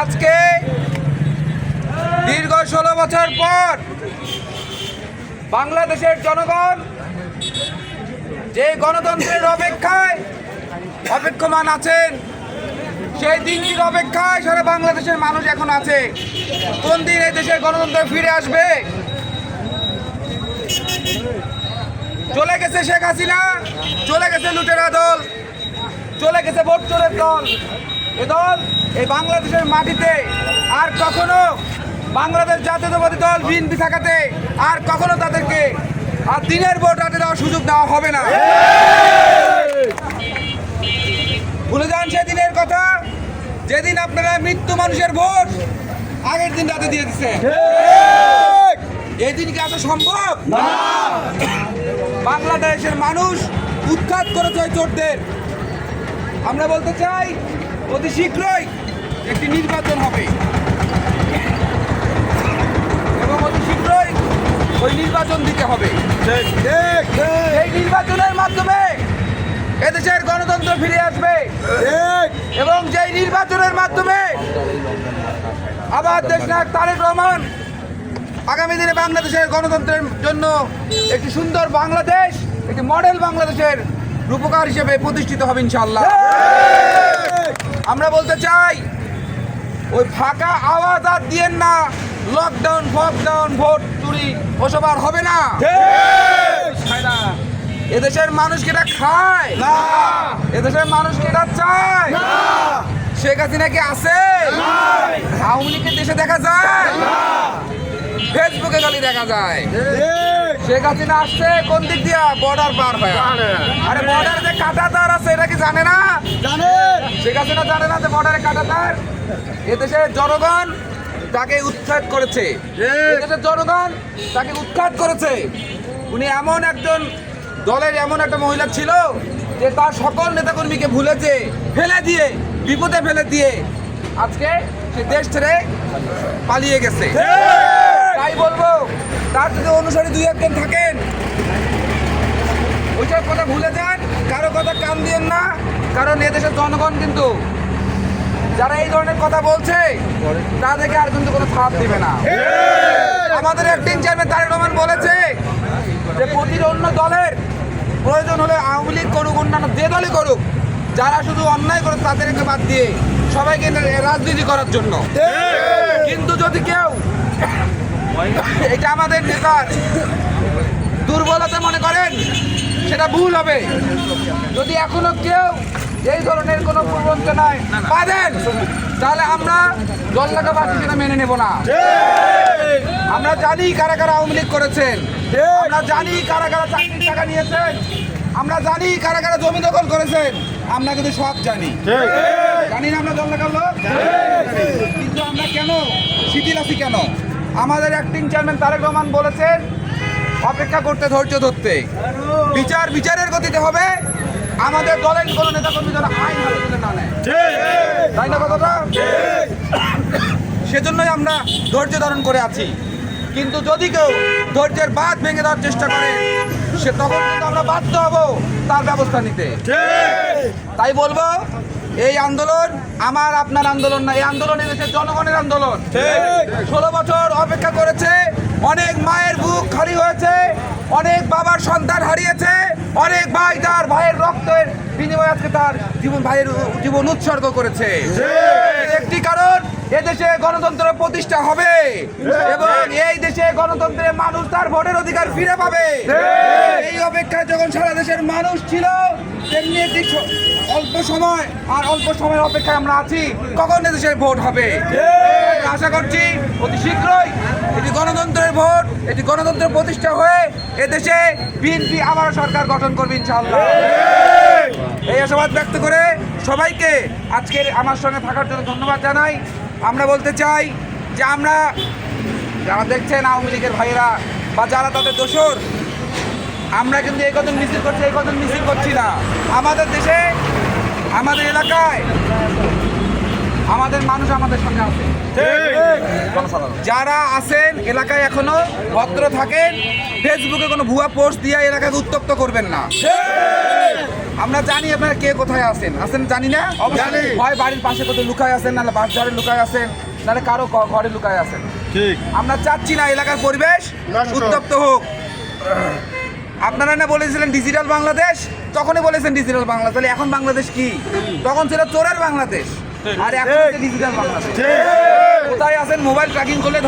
আজকে দীর্ঘ ষোলো বছর পর বাংলাদেশের জনগণ যে গণতন্ত্রের অপেক্ষায় অপেক্ষমান আছেন, সেই দিনটির অপেক্ষায় সারা বাংলাদেশের মানুষ এখন আছে। কোন দিন এই দেশের গণতন্ত্র ফিরে আসবে? চলে গেছে শেখ হাসিনা, চলে গেছে লুটেরা দল, চলে গেছে ভোট চোরের দল। এ দল এই বাংলাদেশের মাটিতে আর কখনো বাংলাদেশ জাতীয়তাবাদী দল বিএনপি থাকাতে আর কখনো তাদেরকে আর দিনের ভোট হাতে দেওয়ার সুযোগ দেওয়া হবে না। ভুলে যান সেদিনের কথা যেদিন আপনারা মৃত্যু মানুষের ভোট আগের দিন রাতে দিয়ে দিচ্ছে এই দিন কি এত সম্ভব? বাংলাদেশের মানুষ উৎখাত করেছে চোরদের। আমরা বলতে চাই অতি শীঘ্রই একটি নির্বাচন হবে। এবং অতি শীঘ্রই ওই নির্বাচন দিতে হবে। এই নির্বাচনের মাধ্যমে এদেশের গণতন্ত্র ফিরে আসবে। এবং যেই নির্বাচনের মাধ্যমে আবার দেশ নায়ক তারেক রহমান আগামী দিনে বাংলাদেশের গণতন্ত্রের জন্য একটি সুন্দর বাংলাদেশ, একটি মডেল বাংলাদেশের রূপকার হিসেবে প্রতিষ্ঠিত হবে ইনশাল্লাহ আমরা বলতে চাই ওই ফাঁকা আওয়াজ আর দিয়েন না। লকডাউন ফকডাউন ভোট চুরি ওসব আর হবে না। না। এদেশের মানুষ কি এটা খায়? এদেশের মানুষ কি এটা চায়? শেখ হাসিনা কি আছে? আওয়ামী লীগের দেশে দেখা যায়? ফেসবুকে খালি দেখা যায়। শেখ হাসিনা আসছে কোন দিক দিয়া? বর্ডার পার হয়ে। আরে বর্ডারে যে কাটা তার আছে এটা কি জানে না? শেখ হাসিনা জানে না যে বর্ডারে কাটা তার এদেশের জনগণ তাকে উৎখাত করেছে। এদেশের জনগণ তাকে উৎখাত করেছে। উনি এমন একজন দলের এমন একটা মহিলা ছিল যে তার সকল নেতাকর্মীকে ভুলেছে ফেলে দিয়ে বিপদে ফেলে দিয়ে আজকে সে দেশ ছেড়ে পালিয়ে গেছে। তাই বলব তার যদি অনুসারী দুই একজন থাকেন। ওইসব কথা ভুলে যান কারও কথা কান দিয়েন না কারণ এদেশের জনগণ কিন্তু যারা এই ধরনের কথা বলছে তাদেরকে আর কিন্তু কোনো ছাপ দিবে না। আমাদের একদিন চেয়ারম্যান তারেক রহমান বলেছে যে প্রতিটি অন্য দলের প্রয়োজন হলে আওয়ামী লীগ করুক অন্যান্য যে দলই করুক যারা শুধু অন্যায় করে তাদেরকে বাদ দিয়ে সবাইকে রাজনীতি করার জন্য। কিন্তু যদি কেউ এটা আমাদের নেতার দুর্বলতা মনে করেন, সেটা ভুল হবে। যদি এখনও কেউ এই ধরনের কোনো প্রবঞ্চনায় পাবেন তাহলে আমরা জল্লাকাবাসী সেটা মেনে নেব না। আমরা জানি কারা কারা আওয়ামী লীগ করেছেন। আমরা জানি কারা কারা চাকরির টাকা নিয়েছেন। আমরা জানি কারা কারা জমি দখল করেছেন। আমরা কিন্তু সব জানি। জানি না আমরা জল্লাকাল কিন্তু আমরা কেন? শিথিল আছি কেন? আমাদের অ্যাক্টিং চেয়ারম্যান তারেক রহমান বলেছেন, অপেক্ষা করতে ধৈর্য ধরতে। বিচার বিচারের গতিতে হবে। আমাদের দলের কোনো নেতা কর্মী যেন আইন হাতে না তাই না কথাটা? সেজন্যই আমরা ধৈর্য ধারণ করে আছি। কিন্তু যদি কেউ ধৈর্যের বাদ ভেঙে দেওয়ার চেষ্টা করে, সে তখন কিন্তু আমরা বাধ্য হব তার ব্যবস্থা নিতে। তাই বলব এই আন্দোলন আমার আপনার আন্দোলন না এই আন্দোলন এসেছে জনগণের আন্দোলন। ষোলো বছর অপেক্ষা করেছে অনেক মায়ের বুক খালি হয়েছে অনেক বাবার সন্তান হারিয়েছে অনেক ভাই তার ভাইয়ের রক্তের বিনিময় আজকে তার জীবন ভাইয়ের জীবন উৎসর্গ করেছে। একটি কারণ এদেশে গণতন্ত্র প্রতিষ্ঠা হবে এবং এই দেশে গণতন্ত্রে মানুষ তার ভোটের অধিকার ফিরে পাবে। এই অপেক্ষায় যখন সারা দেশের মানুষ ছিল তেমনি একটি অল্প সময় আর অল্প সময়ের অপেক্ষায় আমরা আছি কখন দেশের ভোট হবে? আশা করছি অতি শীঘ্রই এটি গণতন্ত্রের ভোট এটি গণতন্ত্র প্রতিষ্ঠা হয়ে এদেশে বিএনপি আবার সরকার গঠন করবে ইনশাআল্লাহ। এই আশাবাদ ব্যক্ত করে সবাইকে আজকের আমার সঙ্গে থাকার জন্য ধন্যবাদ জানাই। আমরা বলতে চাই যে আমরা যারা দেখছেন আওয়ামী লীগের ভাইয়েরা বা যারা তাদের দোষর, আমরা কিন্তু এই কদিন মিছিল করছি, এই কদিন মিছিল করছি না। আমাদের দেশে, আমাদের এলাকায় আমাদের মানুষ আমাদের সঙ্গে আছে। যারা আছেন, এলাকায় এখনও ভদ্র থাকেন ফেসবুকে কোনো ভুয়া পোস্ট দিয়ে এলাকাকে উত্তপ্ত করবেন না। আমরা জানি আপনারা কে কোথায় আছেন। আছেন জানি না? জানি। হয় বাড়ির পাশে কোথাও লুকায় আছেন নাহলে বাস ঝাড়ে লুকায় আছেন নাহলে কারও ঘরে লুকায় আছেন। ঠিক। আমরা চাচ্ছি না এলাকার পরিবেশ উত্তপ্ত হোক। আপনারা না বলেছিলেন ডিজিটাল বাংলাদেশ? তখনই বলেছেন ডিজিটাল বাংলাদেশ। তাহলে এখন বাংলাদেশ কি? তখন ছিল চোরের বাংলাদেশ। আর এখন ডিজিটাল বাংলাদেশ। কোথায় আছেন? মোবাইল ট্র্যাকিং করলে